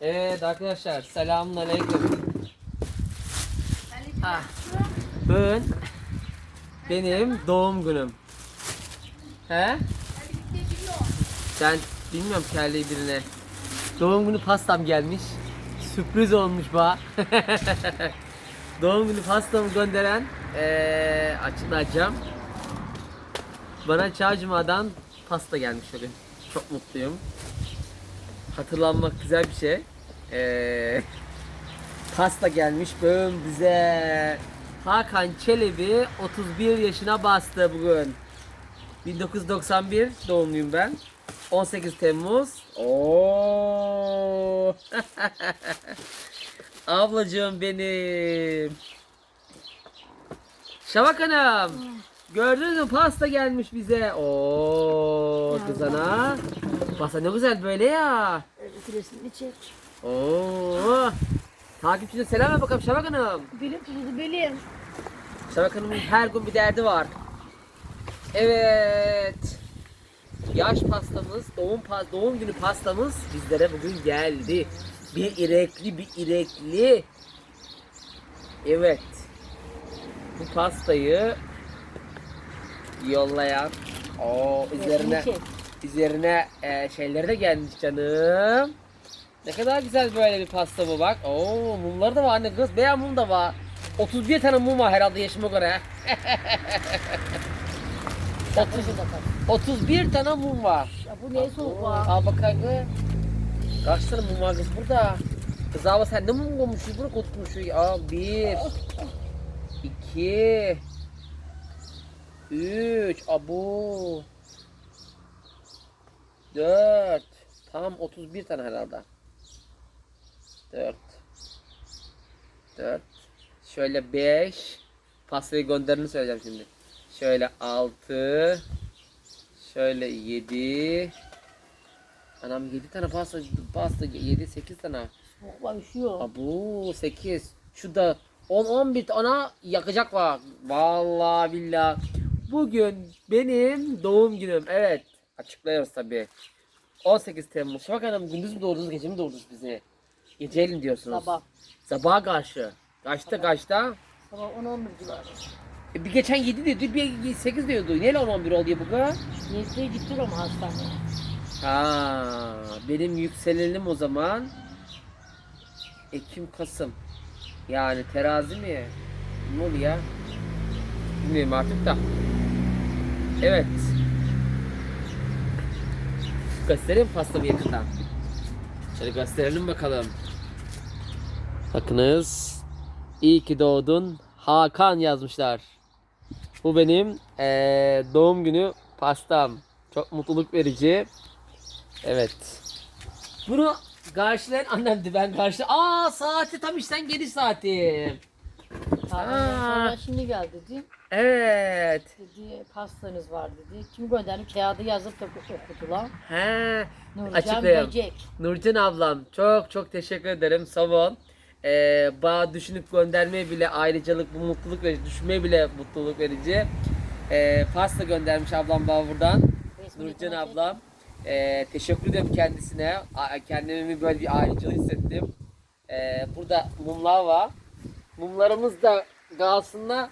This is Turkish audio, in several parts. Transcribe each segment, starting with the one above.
Evet arkadaşlar selamun aleyküm. Ah, bugün benim doğum günüm. He? Ben bilmiyorum kelleyi birine. Doğum günü pastam gelmiş. Sürpriz olmuş bana. doğum günü pastamı gönderen eee açıklayacağım. Bana Çağcıma'dan pasta gelmiş bugün. Çok mutluyum. Hatırlanmak güzel bir şey. Eee pasta gelmiş bugün bize. Hakan Çelebi 31 yaşına bastı bugün. 1991 doğumluyum ben. 18 Temmuz. Oo. Ablacığım benim. Şavak Hanım. Gördünüz mü pasta gelmiş bize. Oo kızana. Pasta ne güzel böyle ya. Resmini çek. Oo. Takipçine selam ver bakalım Şavak Hanım. Benim tuzu benim. Şavak Hanım'ın her gün bir derdi var. Evet. Yaş pastamız, doğum pas doğum günü pastamız bizlere bugün geldi. Bir irekli, bir irekli. Evet. Bu pastayı yollayan o üzerine üzerine e, şeyleri de gelmiş canım. Ne kadar güzel böyle bir pasta bu bak. Oo mumları da var anne kız. Beyaz mum da var. 31 tane mum var herhalde yaşıma göre. 30, 31 tane mum var. Ya bu ne soğuk var? Al bakayım. Kaç tane mum var kız burada? Kız abla sen ne mum koymuşsun? Bunu kutmuşsun. Aa bir. iki, Üç. Abu. Dört. Tam 31 tane herhalde. Dört. Dört. Şöyle beş. Pastayı gönderini söyleyeceğim şimdi. Şöyle altı. Şöyle yedi. Anam yedi tane pasta, pasta yedi sekiz tane. Soğuk var üşüyor. Abu 8. Şu da 10 11 ana yakacak var. Vallahi billahi. Bugün benim doğum günüm. Evet. Açıklıyoruz tabi. 18 Temmuz. Şafak Hanım gündüz mü doğurdunuz gece mi doğurdunuz bizi? Geceylin diyorsunuz. Sabah. Sabaha karşı. Kaçta kaçta? Sabah 10-11 civarı. E, bir geçen 7 diyordu, bir 8 diyordu. Neyle 10 11 oldu ya bu kadar? Gezdiğe gittik ama hastaneye. Ha, benim yükselenim o zaman Ekim Kasım. Yani terazi mi? Ne oluyor? Bilmiyorum artık da. Evet. Göstereyim pastamı yakından. Şöyle gösterelim bakalım. Bakınız. İyi ki doğdun. Hakan yazmışlar. Bu benim eee, doğum günü pastam. Çok mutluluk verici. Evet. Bunu karşılayan annemdi ben karşı. Aa saati tam işten geliş saati. Aa. Sonra şimdi gel dedi. Evet. Dedi pastanız var dedi. Kim gönderdi? Kağıdı yazıp da okudular. He. Nurcan Açıklayayım. Böcek. Nurcan ablam çok çok teşekkür ederim. Sağ ol. Ee, bana düşünüp göndermeye bile ayrıcalık bu mutluluk verici. Düşünmeye bile mutluluk verici. Ee, pasta göndermiş ablam bana buradan. Resmini Nurcan çek. ablam. Ee, teşekkür ederim kendisine. Kendimi böyle bir ayrıcalık hissettim. Ee, burada mumlar var. Mumlarımız da kalsınlar.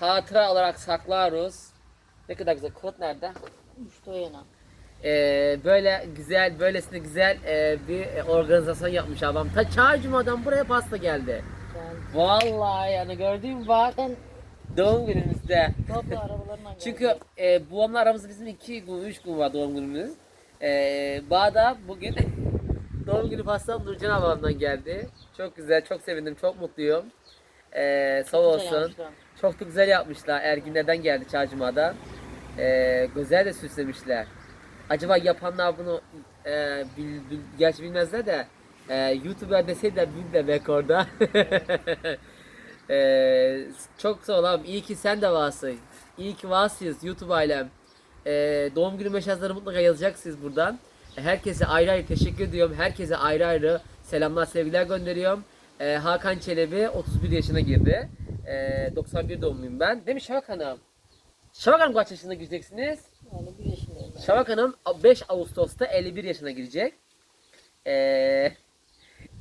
Hatıra olarak saklarız. Ne kadar güzel. Kod nerede? Uçtu o yana. Ee, böyle güzel, böylesine güzel e, bir organizasyon yapmış ablam. Ta Çağcıma'dan buraya pasta geldi. Ben, Vallahi yani gördün mü bak. ben Doğum günümüzde. arabalarından. Çünkü e, babamla aramızda bizim iki gün, üç gün var doğum günümüz. E, Bağda bugün doğum günü pastam Nurcan ablamdan geldi. Çok güzel, çok sevindim, çok mutluyum. E, sağ olsun. Çok da güzel yapmışlar. Erginlerden geldi Çağcıma'dan. E, güzel de süslemişler. Acaba yapanlar bunu e, bil, bil- gerçi bilmezler de e, YouTuber deseydiler belki orada. e, çok sağ ol. İyi ki sen de varsın. İyi ki varsınız YouTube ailem. E, doğum günü mesajları mutlaka yazacaksınız buradan. E, herkese ayrı ayrı teşekkür ediyorum. Herkese ayrı ayrı selamlar sevgiler gönderiyorum. E, Hakan Çelebi 31 yaşına girdi. E, 91 doğumluyum ben. Değil mi Şafak Hanım? Şafak Hanım kaç yaşında gireceksiniz? Yani bir yaşındayım ben. Şafak Hanım 5 Ağustos'ta 51 yaşına girecek. Ee,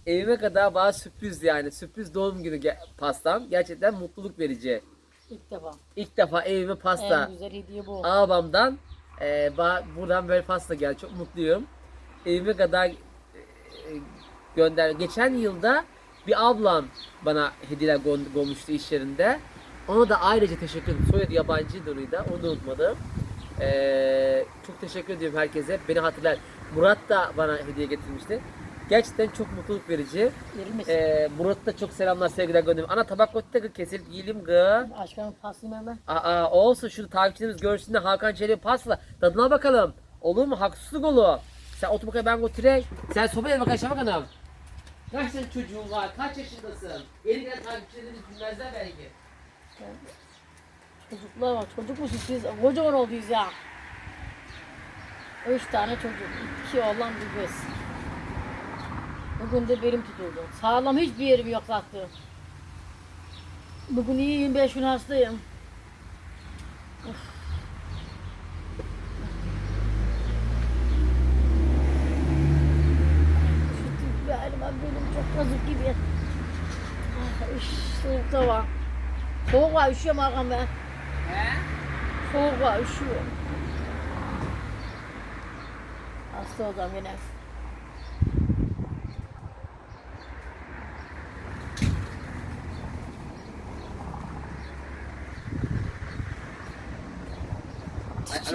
Evime kadar bana sürpriz yani. Sürpriz doğum günü ge- pastam. Gerçekten mutluluk verici. İlk defa. İlk defa evime pasta. En güzel hediye bu. Ağabamdan e, ba- buradan böyle pasta geldi. Çok mutluyum. Evime kadar e, gönder. Geçen yılda bir ablam bana hediyeler koymuştu iş yerinde. Ona da ayrıca teşekkür ederim. Soyadı yabancı Duru'ydu. Onu da unutmadım. E, çok teşekkür ediyorum herkese. Beni hatırlar. Murat da bana hediye getirmişti. Gerçekten çok mutluluk verici. Verilmesin. E, Murat'a da çok selamlar sevgiler gönderiyorum. Ana tabak kotta kesilip yiyelim gı. Aşkım pastayım hemen. Aa olsun şunu takipçilerimiz görsünler Hakan Çelik'i pasla. Tadına bakalım. Olur mu? Haksızlık olur. Sen otur bakayım ben götüreyim. Sen bak aşağı bakalım. Kaç tane çocuğun var? Kaç yaşındasın? Yeni gelen takipçilerimiz bilmezler belki. Çocuklar var. Çocuk musunuz siz? Kocaman olduyuz ya. Üç tane çocuk. İki oğlan bir kız. Bugün de belim tutuldu. Sağlam hiçbir yerim yok zaten. Bugün iyiyim, beş gün hastayım. Of. Halime, belim çok kazık gibi. Ah, üş, soğukta var. Soğuk var, üşüyorum Hakan ben. He? Soğuk var, üşüyorum. Hasta olacağım yine.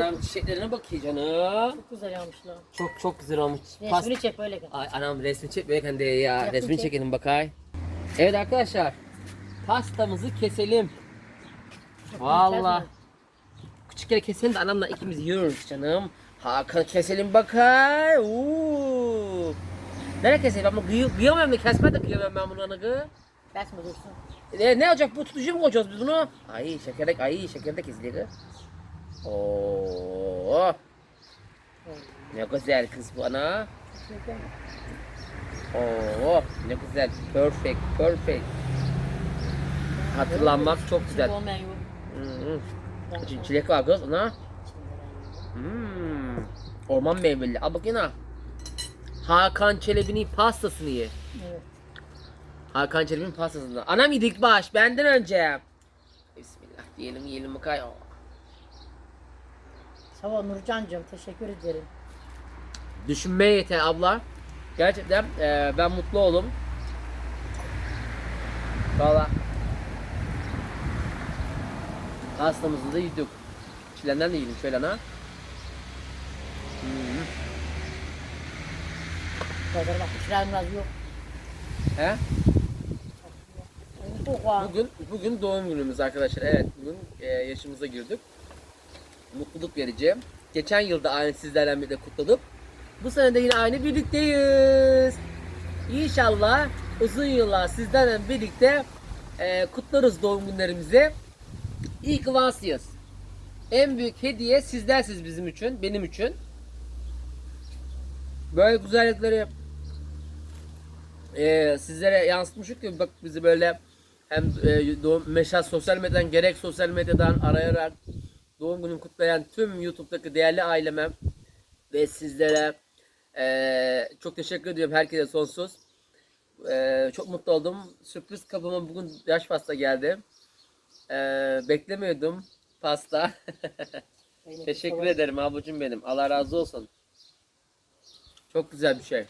Anam çiçeklerine bakıyor canım. Çok güzel yapmışlar. Çok çok güzel olmuş. Pas- Resmini çek böyle. Ay anam resmi çek beyefendi ya. Yapın Resmini çek. çekelim bakay. Evet arkadaşlar. Pastamızı keselim. Vallahi. Küçükken keselim de anamla ikimiz yiyoruz canım. Hakan keselim bakay. Oo. Nereye keselim? Ama gıy kıyamam da kesme de kıyamam ben bunu anagı. Besme dursun. E, ne olacak bu tutucu mu koyacağız biz bunu? Ay şekerek ay şekerde kesiliyor. Oo. Ne güzel kız bu ana. Oo, ne güzel. Perfect, perfect. Hatırlanmak çok güzel. Hmm. Çilek var kız ana. Hmm. Orman meyveli. Al bakayım ha. Hakan Çelebi'nin pastasını ye. Evet. Hakan Çelebi'nin pastasını. Anam yedik baş benden önce. Bismillah diyelim yiyelim bakay. Sağ ol Nurcan'cığım teşekkür ederim. Düşünmeye yeter abla. Gerçekten eee, ben mutlu oldum. Valla. Pastamızı da yedik. Çilenden de yedim şöyle ana. Hmm. Pazar bak işler biraz yok. He? Çok. Bugün bugün doğum günümüz arkadaşlar. Evet, bugün eee, yaşımıza girdik. Mutluluk verici. Geçen yılda aynı sizlerle birlikte kutladık. Bu sene de yine aynı birlikteyiz. İnşallah uzun yıllar sizlerle birlikte eee, kutlarız doğum günlerimizi. İyi ki. En büyük hediye sizlersiniz bizim için, benim için. Böyle güzellikleri eee, sizlere yansıtmışık ki bak bizi böyle hem e, doğum, meşal sosyal medyadan gerek sosyal medyadan arayarak doğum günümü kutlayan tüm YouTube'daki değerli aileme ve sizlere e, çok teşekkür ediyorum herkese sonsuz. E, çok mutlu oldum. Sürpriz kapıma bugün yaş pasta geldi. E, beklemiyordum pasta. Teşekkür ederim ablacığım benim. Allah razı olsun. Çok güzel bir şey.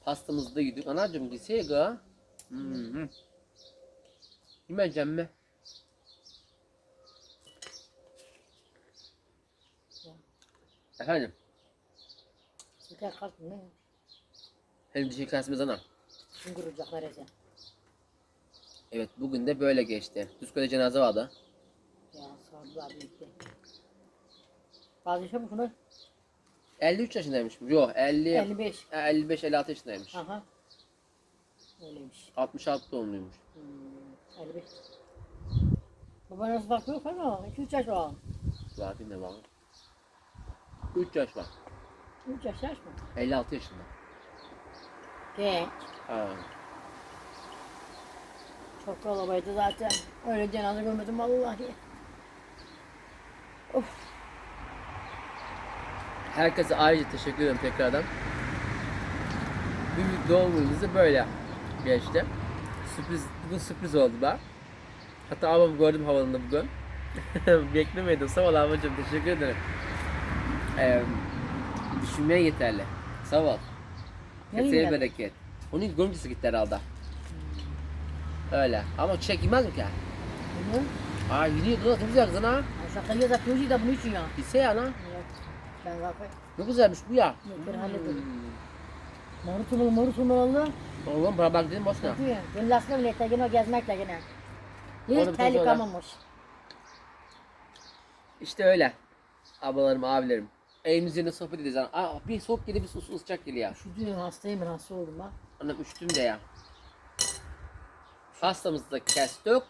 Pastamızı da yedik. Anacığım gitseye ga. Hmm. Yemeyeceğim mi? Efendim? Şeker kalktı ne? Hem dişi kesmez ana. Şimdi duracak neresi? Evet bugün de böyle geçti. Düzköy'de cenaze vardı. Ya sardılar birlikte. Bazı yaşa mı şunu? 53 yaşındaymış. Yok 50, 55. 55-56 yaşındaymış. Aha. Öyleymiş. 66 doğumluymuş. Hmm, 55. Baba nasıl bakıyor falan? 2-3 yaş var. Var ne var? 3 yaş var. 3 yaş yaş mı? 56 yaşında. Genç. Ha. Çok kalabaydı zaten. Öyle cenaze görmedim vallahi. Of. Herkese ayrıca teşekkür ederim tekrardan. bir doğum günümüzü böyle geçti. Sürpriz, bugün sürpriz oldu da. Hatta abamı gördüm havalında bugün. Beklemiyordum. Sağ ol abacığım. Teşekkür ederim. Ee, düşünmeye yeterli. Sağ ol. Keseye bereket. Onun görüntüsü gitti herhalde. Öyle. Ama çiçek yemez mi ki? Hı? Aa gidiyor kız. Ne güzel kızın ha. Şaka yiyor da piyoji da bunu için ya. Bilse ya lan. Ben bakayım. Ne güzelmiş bu ya. Ben hallederim. Hmm. Moru tumalı, moru tumalı. Oğlum bana bak dedim boşuna. Lasına bile etti, yine o gezmekle yine. Hiç terlik almamış. İşte öyle. Ablalarım, abilerim. Evimizde sohbet edeceğiz. Aa, bir soğuk geliyor, bir sus sıcak geliyor. Şu dün hastayım ben hasta oldum bak. Annem üşüttüm de ya. Hastamızı da kestik.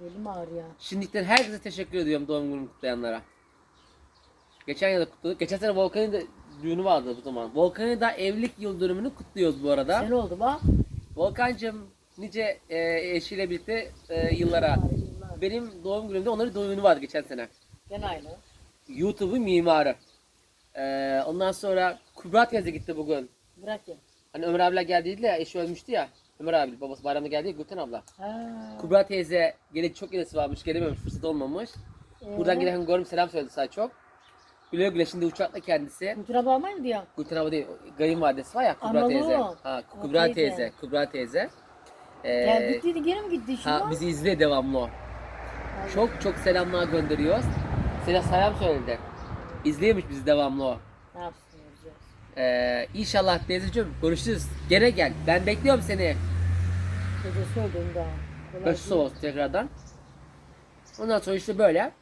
Belim ağrıyor. Şimdilikten herkese teşekkür ediyorum doğum gününü kutlayanlara. Geçen yıl da kutladık. Geçen sene Volkan'ın da düğünü vardı bu zaman. Volkan'ın da evlilik yıl dönümünü kutluyoruz bu arada. Sen oldu bak. Volkan'cığım nice e, eşiyle birlikte e, yıllara. Yıllar. Benim doğum günümde onların doğum günü vardı geçen sene. Gene aynı. YouTube'un mimarı. E, ondan sonra Kubra teyze gitti bugün. Bırak ya. Hani Ömer abiler geldiydi ya, eşi ölmüştü ya. Ömer abi babası bayramda geldi ya Gülten abla. Ha. Kubra teyze gele çok gelesi varmış, gelememiş, fırsat olmamış. Buradan Ee, gelen gördüm selam söyledi sana çok. Güle güle şimdi uçakla kendisi. Kültüre bağlamayı mı diyor? Gülten abla değil, kayınvalidesi var ya Kubra Anladım. teyze. Ha, O Kubra teyze. teyze, Kubra teyze. Ee, Geldik dedi geri mi gitti şu ha, bizi izle devamlı o. Çok çok selamlar gönderiyoruz. Sana selam söyledi. İzliyormuş bizi devamlı o. Ne yapsın göreceğiz. Ee, inşallah teyzeciğim görüşürüz. Gene gel. Ben bekliyorum seni. Gece söyledim daha. Kolay Başısı değil. olsun tekrardan. Ondan sonra işte böyle.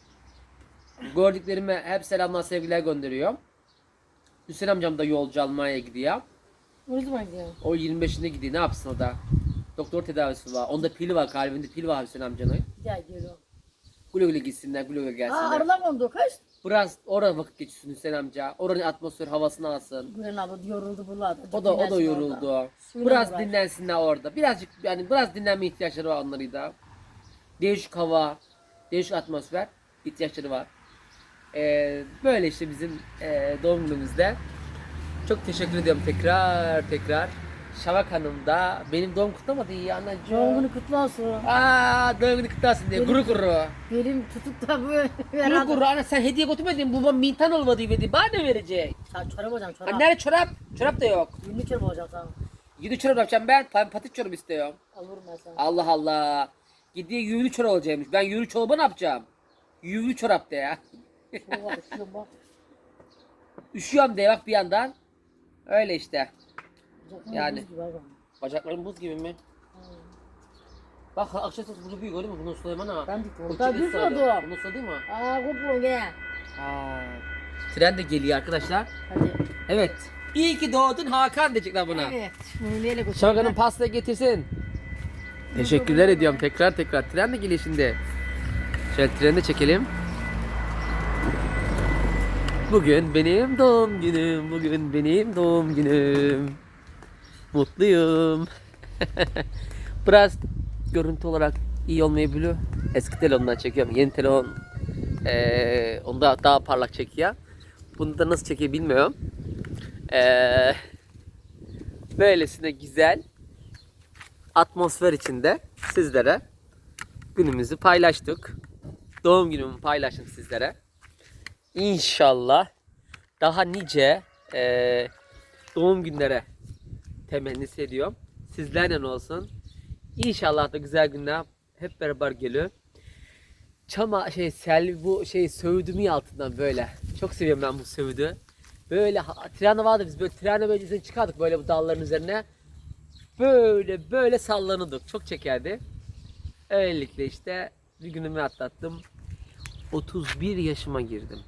Gördüklerime hep selamlar sevgiler gönderiyorum. Hüseyin amcam da yolcu Almanya'ya gidiyor. Ne zaman gidiyor? O 25'inde gidiyor. Ne yapsın o da? Doktor tedavisi var. Onda pil var. Kalbinde pil var Hüseyin amcanın. Daha geliyor. Güle güle gitsinler. Güle güle Aa gelsinler. arılar oldu kaç? Biraz orada vakit geçirsin Hüseyin amca. Oranın atmosfer havasını alsın. Gülen abla yoruldu buralarda. O da o da yoruldu. Suyuna Biraz uğraş. dinlensinler orada. Birazcık yani biraz dinlenme ihtiyaçları var onların da. Değişik hava, değişik atmosfer ihtiyaçları var. Ee, böyle işte bizim e, doğum günümüzde. Çok teşekkür ediyorum tekrar tekrar. Şavak Hanım da benim doğum kutlamadı iyi Doğum anacığım. günü kutlu olsun. Aa doğum günü kutlu olsun diye Benim- guru guru. Benim tutup da Guru herhalde. guru ana sen hediye götürmedin babam mintan olmadı dedi. Bana ne verecek? Sen çorap hocam çorap. Anne çorap. Çorap da yok. Yünlü çorap hocam sana. Yedi çorap yapacağım ben. Pa- Patik çorap istiyorum. Alırım ben sana. Allah Allah. Gidiyor yürü çorap olacakmış. Ben yürü çorabı ne yapacağım? Yürü çorap de ya. Şu var şu bak. Üşüyorum de bak bir yandan. Öyle işte. Zaten Yani. buz gibi hocam. Bacaklarım buz gibi mi? Bak akşam ses buzu büyük gördün mü? Bunu Süleyman ha. Ben. O Daha çiğ düz ısladı. oldu. Bunu ısladı mı? Aa kupon gene. Aa. Tren de geliyor arkadaşlar. Hadi. Evet. İyi ki doğdun Hakan diyecekler buna. Evet. Bunu? Şarkının pastayı getirsin. Teşekkürler ediyorum tekrar tekrar. Tren de geliyor şimdi. Şöyle treni de çekelim. Bugün benim doğum günüm. Bugün benim doğum günüm. Mutluyum. Biraz görüntü olarak iyi olmayabiliyor. Eski telefondan çekiyorum. Yeni telefon eee onda daha parlak çekiyor. Bunu da nasıl çekiyor bilmiyorum. Eee böylesine güzel atmosfer içinde sizlere günümüzü paylaştık. Doğum günümü paylaştım sizlere. İnşallah daha nice eee, doğum günlere temennisi ediyorum. Sizlerle olsun. İnşallah da güzel günler hep beraber geliyor. Çama şey sel bu şey söğüdümü altından böyle. Çok seviyorum ben bu söğüdü. Böyle trende vardı biz böyle trene böyle çıkardık böyle bu dalların üzerine. Böyle böyle sallanırdık. Çok çekerdi. Öylelikle işte bir günümü atlattım. 31 yaşıma girdim.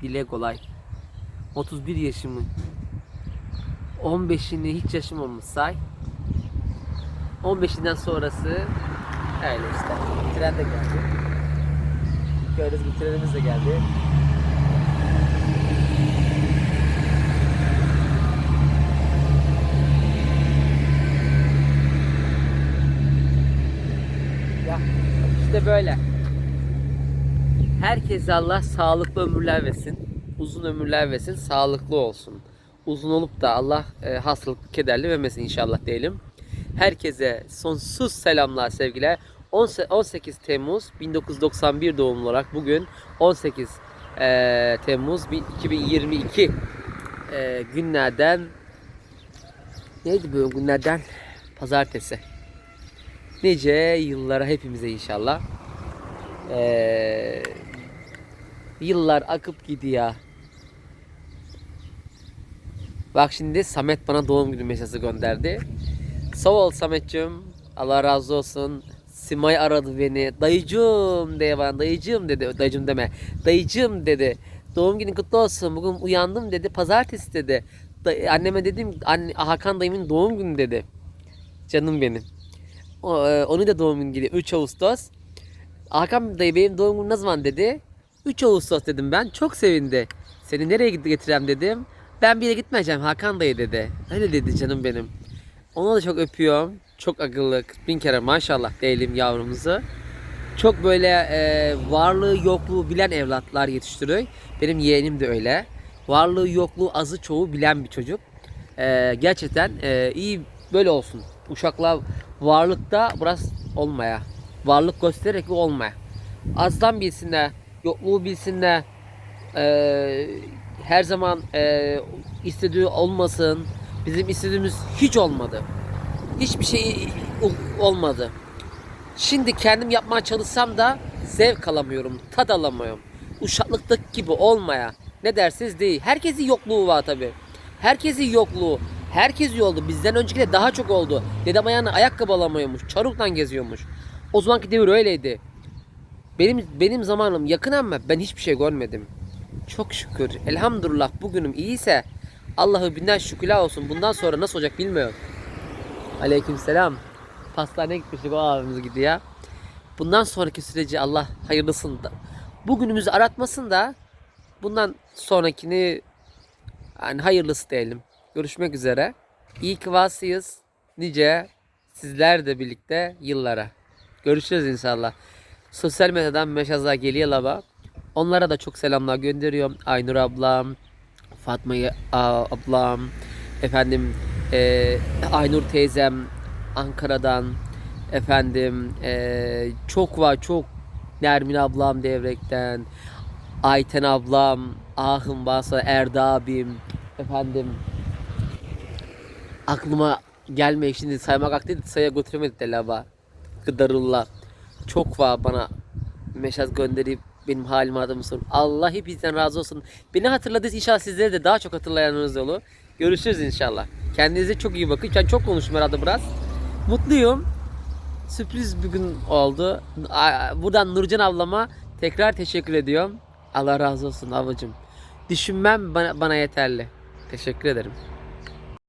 Dile kolay. 31 yaşımın 15'ini hiç yaşamamış say. 15'inden sonrası öyle işte. Tren de geldi. Gördüğünüz gibi trenimiz de geldi. Ya işte böyle. Herkese Allah sağlıklı ömürler versin. Uzun ömürler versin. Sağlıklı olsun. Uzun olup da Allah e, hastalık kederli vermesin inşallah diyelim. Herkese sonsuz selamlar sevgiler. 18 18 Temmuz 1991 doğumlu olarak bugün 18 e, Temmuz 2022 e, günlerden neydi bu günlerden? Pazartesi. Nice yıllara hepimize inşallah. Ee, yıllar akıp gidiyor. Bak şimdi Samet bana doğum günü mesajı gönderdi. Sağ ol Samet'cim. Allah razı olsun. Simay aradı beni. Dayıcım diye bana dayıcım dedi. Dayıcım deme. Dayıcım dedi. Doğum günün kutlu olsun. Bugün uyandım dedi. Pazartesi dedi. Da- anneme dedim anne, Hakan dayımın doğum günü dedi. Canım benim. O, e, onu da doğum günü geliyor. 3 Ağustos. Hakan dayı benim doğum günüm ne zaman dedi. 3 Ağustos dedim ben. Çok sevindi. Seni nereye getireyim dedim. Ben bir yere gitmeyeceğim Hakan dayı dedi. Öyle dedi canım benim. Onu da çok öpüyorum. Çok akıllı. Bin kere maşallah diyelim yavrumuzu. Çok böyle e, varlığı yokluğu bilen evlatlar yetiştiriyor. Benim yeğenim de öyle. Varlığı yokluğu azı çoğu bilen bir çocuk. E, gerçekten e, iyi böyle olsun. Uşaklar varlıkta biraz olmaya. Varlık göstererek olmaya. Azdan bilsinler, yokluğu bilsinler. E, her zaman e, istediği olmasın. Bizim istediğimiz hiç olmadı. Hiçbir şey olmadı. Şimdi kendim yapmaya çalışsam da zevk alamıyorum, tad alamıyorum. Uşaklıktaki gibi olmaya. Ne dersiniz değil. Herkesin yokluğu var tabi. Herkesin yokluğu. Herkes yoldu. Bizden öncekiler daha çok oldu. Dedem ayağına ayakkabı alamıyormuş. Çarukla geziyormuş. O zamanki devir öyleydi. Benim benim zamanım yakın ama ben hiçbir şey görmedim. Çok şükür. Elhamdülillah bugünüm iyiyse Allah'a binden şükürler olsun. Bundan sonra nasıl olacak bilmiyorum. Aleykümselam. Pastaneye gitmiştik o abimiz gidiyor. Bundan sonraki süreci Allah hayırlısını da bugünümüzü aratmasın da bundan sonrakini yani hayırlısı diyelim. Görüşmek üzere. İyi ki. Nice sizler de birlikte yıllara. Görüşürüz inşallah. Sosyal medyadan mesajlar geliyor lava. Onlara da çok selamlar gönderiyorum. Aynur ablam, Fatma ablam, efendim e, Aynur teyzem Ankara'dan, efendim e, çok var çok Nermin ablam devrekten, Ayten ablam, Ahım varsa Erda abim, efendim aklıma gelmiyor şimdi saymak ak dedi saya götüremedik de lava. Gıdarullah. Çok var bana mesaj gönderip benim halime adamı sorun. Allah hepinizden razı olsun. Beni hatırladıysa inşallah sizleri de daha çok hatırlayanınız olur. Görüşürüz inşallah. Kendinize çok iyi bakın. Ben çok konuştum herhalde biraz. Mutluyum. Sürpriz bir gün oldu. Buradan Nurcan ablama tekrar teşekkür ediyorum. Allah razı olsun ablacığım. Düşünmem bana, bana yeterli. Teşekkür ederim.